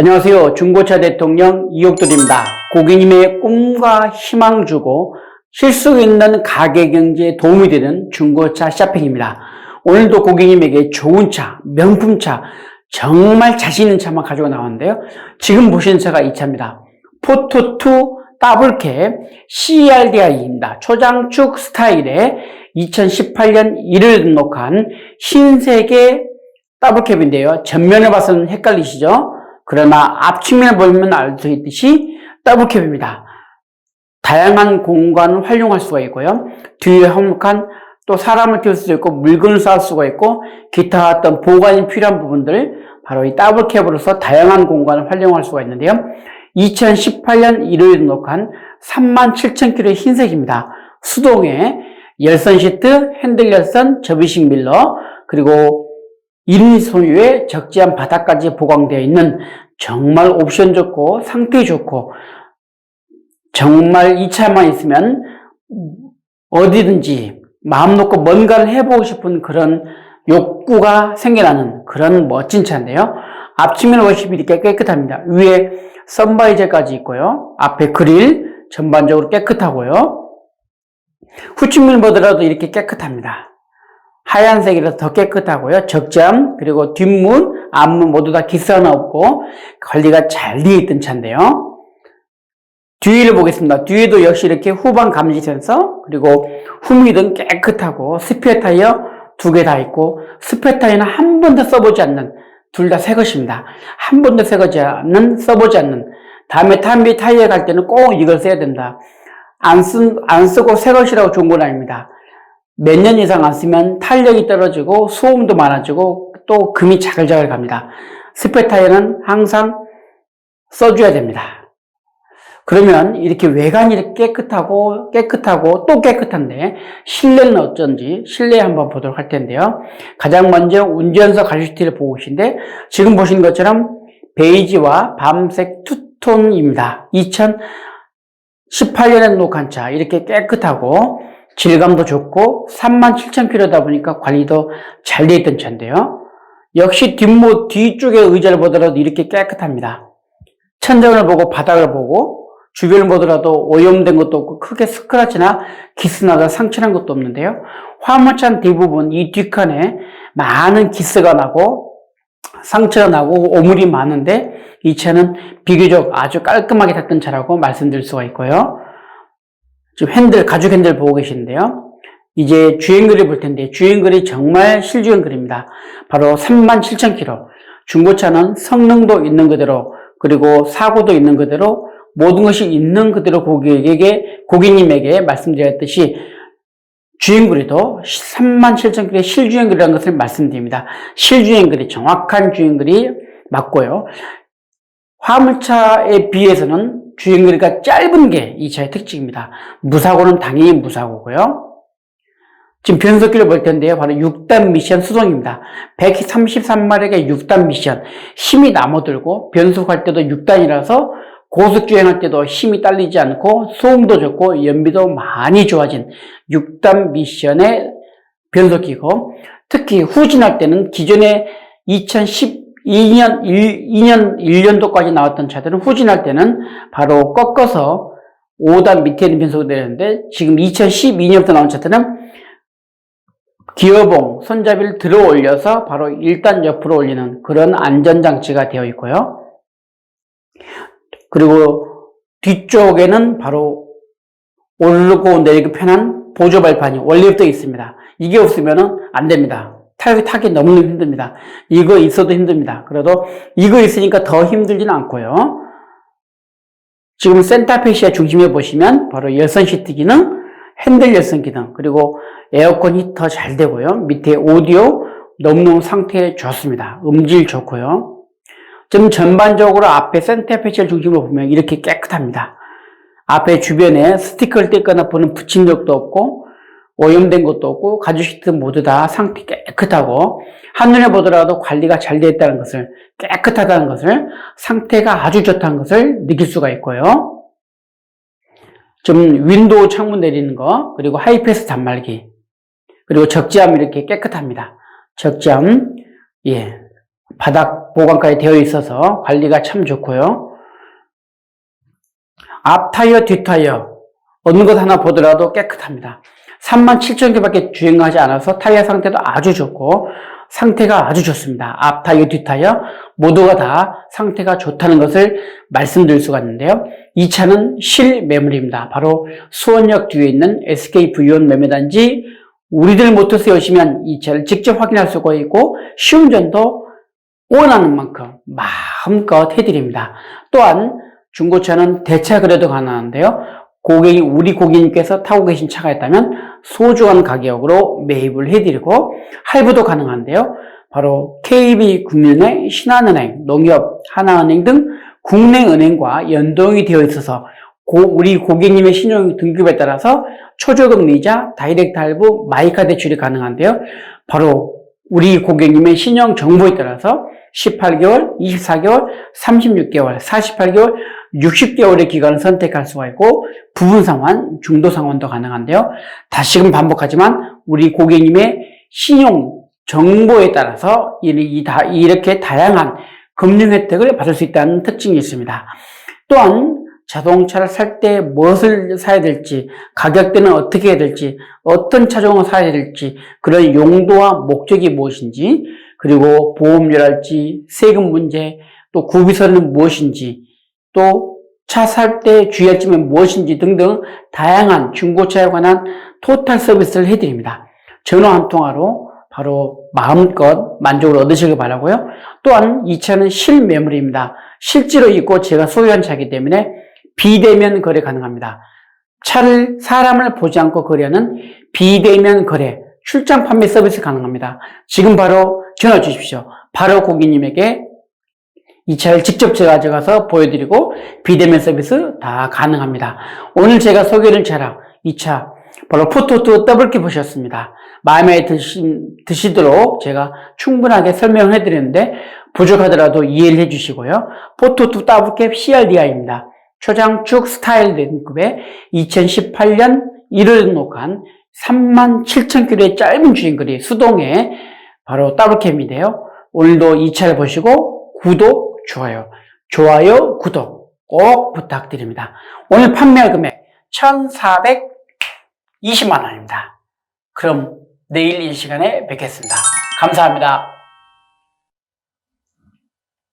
안녕하세요. 중고차 대통령 이옥돌입니다. 고객님의 꿈과 희망 주고 실수 있는 가게 경제에 도움이 되는 중고차 쇼핑입니다. 오늘도 고객님에게 좋은 차, 명품 차, 정말 자신 있는 차만 가지고 나왔는데요. 지금 보시는 차가 이 차입니다. 포토2 더블캡 CRDI입니다. 초장축 스타일의 2018년 1월 등록한 흰색의 더블캡인데요. 전면을 봐서는 헷갈리시죠? 그러나 앞측면을 보면 알 수 있듯이 더블캡입니다. 다양한 공간을 활용할 수가 있고요. 뒤에 한복한 또 사람을 키울 수도 있고 물건을 쌓을 수가 있고 기타 어떤 보관이 필요한 부분들 바로 이 더블캡으로서 다양한 공간을 활용할 수가 있는데요. 2018년 1월에 등록한 37,000km의 흰색입니다. 수동의 열선 시트, 핸들 열선, 접이식 밀러, 그리고 1인 소유의 적재한 바닥까지 보강되어 있는 정말 옵션 좋고 상태 좋고 정말 이 차만 있으면 어디든지 마음 놓고 뭔가를 해보고 싶은 그런 욕구가 생겨나는 그런 멋진 차인데요. 앞치면 워십이 이렇게 깨끗합니다. 위에 선바이저까지 있고요. 앞에 그릴 전반적으로 깨끗하고요. 후측면 보더라도 이렇게 깨끗합니다. 하얀색이라서 더 깨끗하고요. 적잠 그리고 뒷문, 앞문 모두 다 기스 하나 없고 관리가 잘 되어 있던 차인데요. 뒤를 보겠습니다. 뒤에도 역시 이렇게 후방 감지 센서 그리고 후미등 깨끗하고 스페어 타이어 두 개 다 있고 스페어 타이어는 한 번도 써보지 않는 둘 다 새 것입니다. 한 번도 써보지 않는 써보지 않는 다음에 탄비 타이어 갈 때는 꼭 이걸 써야 된다. 안, 쓰, 안 쓰고 새 것이라고 좋은 건 아닙니다. 몇 년 이상 안 쓰면 탄력이 떨어지고 소음도 많아지고 또 금이 자글자글 갑니다. 스페 타이어는 항상 써줘야 됩니다. 그러면 이렇게 외관이 이렇게 깨끗하고 깨끗하고 또 깨끗한데 실내는 어쩐지 실내 한번 보도록 할 텐데요. 가장 먼저 운전석 가죽티를 보고 계신데 지금 보신 것처럼 베이지와 밤색 투톤입니다. 2018년에 녹한 차 이렇게 깨끗하고 질감도 좋고 37,000km다 보니까 관리도 잘 돼 있던 차인데요. 역시 뒷모 뒤쪽의 의자를 보더라도 이렇게 깨끗합니다. 천장을 보고 바닥을 보고 주변을 보더라도 오염된 것도 없고 크게 스크라치나 기스나다 상처난 것도 없는데요. 화물차는 대부분 이 뒷칸에 많은 기스가 나고 상처가 나고 오물이 많은데 이 차는 비교적 아주 깔끔하게 탔던 차라고 말씀드릴 수가 있고요. 지금 핸들, 가죽 핸들 보고 계시는데요. 이제 주행거리 볼 텐데 주행거리 정말 실주행거리입니다. 바로 37,000km. 중고차는 성능도 있는 그대로 그리고 사고도 있는 그대로 모든 것이 있는 그대로 고객에게 고객님에게 말씀드렸듯이 주행거리도 37,000km의 실주행거리라는 것을 말씀드립니다. 실주행거리, 정확한 주행거리 맞고요. 화물차에 비해서는 주행거리가 짧은 게 이 차의 특징입니다. 무사고는 당연히 무사고고요. 지금 변속기를 볼 텐데요. 바로 6단 미션 수동입니다. 133마력의 6단 미션. 힘이 남아들고 변속할 때도 6단이라서 고속주행할 때도 힘이 딸리지 않고 소음도 좋고 연비도 많이 좋아진 6단 미션의 변속기고 특히 후진할 때는 기존에 2012년 1, 2년 1년도까지 나왔던 차들은 후진할 때는 바로 꺾어서 5단 밑에 있는 변속이 되는데 지금 2012년부터 나온 차들은 기어봉, 손잡이를 들어 올려서 바로 1단 옆으로 올리는 그런 안전장치가 되어 있고요. 그리고 뒤쪽에는 바로 오르고 내리기 편한 보조 발판이 원래부터 있습니다. 이게 없으면 안 됩니다. 타기, 타기 너무 힘듭니다. 이거 있어도 힘듭니다. 그래도 이거 있으니까 더 힘들지는 않고요. 지금 센터페시아 중심에 보시면 바로 열선 시트 기능, 핸들 열선 기능, 그리고 에어컨 히터 잘 되고요. 밑에 오디오 너무너무 상태 좋습니다. 음질 좋고요. 좀 전반적으로 앞에 센터 패치를 중심으로 보면 이렇게 깨끗합니다. 앞에 주변에 스티커를 떼거나 보는 붙임력도 없고 오염된 것도 없고 가죽 시트 모두 다 상태 깨끗하고 한눈에 보더라도 관리가 잘 되어 있다는 것을 깨끗하다는 것을 상태가 아주 좋다는 것을 느낄 수가 있고요. 좀 윈도우 창문 내리는 거 그리고 하이패스 단말기 그리고 적재함 이렇게 깨끗합니다. 적재함 예 바닥 보강까지 되어 있어서 관리가 참 좋고요. 앞 타이어, 뒷 타이어 어느 것 하나 보더라도 깨끗합니다. 37,000개밖에 주행하지 않아서 타이어 상태도 아주 좋고 상태가 아주 좋습니다. 앞 타이어, 뒷 타이어 모두가 다 상태가 좋다는 것을 말씀드릴 수가 있는데요. 이 차는 실매물입니다. 바로 수원역 뒤에 있는 SKV1 매매단지 우리들 모터스에 오시면 이 차를 직접 확인할 수가 있고 시운전도 원하는 만큼 마음껏 해드립니다. 또한 중고차는 대차 거래도 가능한데요. 고객이 우리 고객님께서 타고 계신 차가 있다면 소중한 가격으로 매입을 해드리고 할부도 가능한데요. 바로 KB국민은행, 신한은행, 농협, 하나은행 등 국내 은행과 연동이 되어 있어서 고- 우리 고객님의 신용 등급에 따라서 초저금 이자, 다이렉트 할부, 마이카 대출이 가능한데요. 바로 우리 고객님의 신용 정보에 따라서 18개월, 24개월, 36개월, 48개월, 60개월의 기간을 선택할 수가 있고 부분 상환, 중도 상환도 가능한데요. 다시금 반복하지만 우리 고객님의 신용 정보에 따라서 이렇게 다양한 금융 혜택을 받을 수 있다는 특징이 있습니다. 또한 자동차를 살 때 무엇을 사야 될지, 가격대는 어떻게 해야 될지, 어떤 차종을 사야 될지, 그런 용도와 목적이 무엇인지, 그리고 보험료랄지, 세금 문제, 또 구비서는 무엇인지, 또 차 살 때 주의할 점은 무엇인지 등등 다양한 중고차에 관한 토탈 서비스를 해드립니다. 전화 한 통화로 바로 마음껏 만족을 얻으시길 바라고요. 또한 이 차는 실매물입니다. 실제로 있고 제가 소유한 차이기 때문에 비대면 거래 가능합니다. 차를 사람을 보지 않고 거래하는 비대면 거래 출장 판매 서비스 가능합니다. 지금 바로 전화 주십시오. 바로 고객님에게 이 차를 직접 제가 가져가서 보여드리고 비대면 서비스 다 가능합니다. 오늘 제가 소개를 차량 이 차 바로 포토2 더블키 보셨습니다. 마음에 드시, 드시도록 제가 충분하게 설명을 해드렸는데 부족하더라도 이해를 해주시고요. 포토2 더블캡 CRDI입니다. 초장축 스타일 등급의 2018년 1월 등록한 37,000km의 짧은 주행거리 수동의 바로 더블캡인데요. 오늘도 이 차를 보시고 구독, 좋아요, 좋아요, 구독 꼭 부탁드립니다. 오늘 판매할 금액 1,420만 원입니다. 그럼 내일 이 시간에 뵙겠습니다. 감사합니다.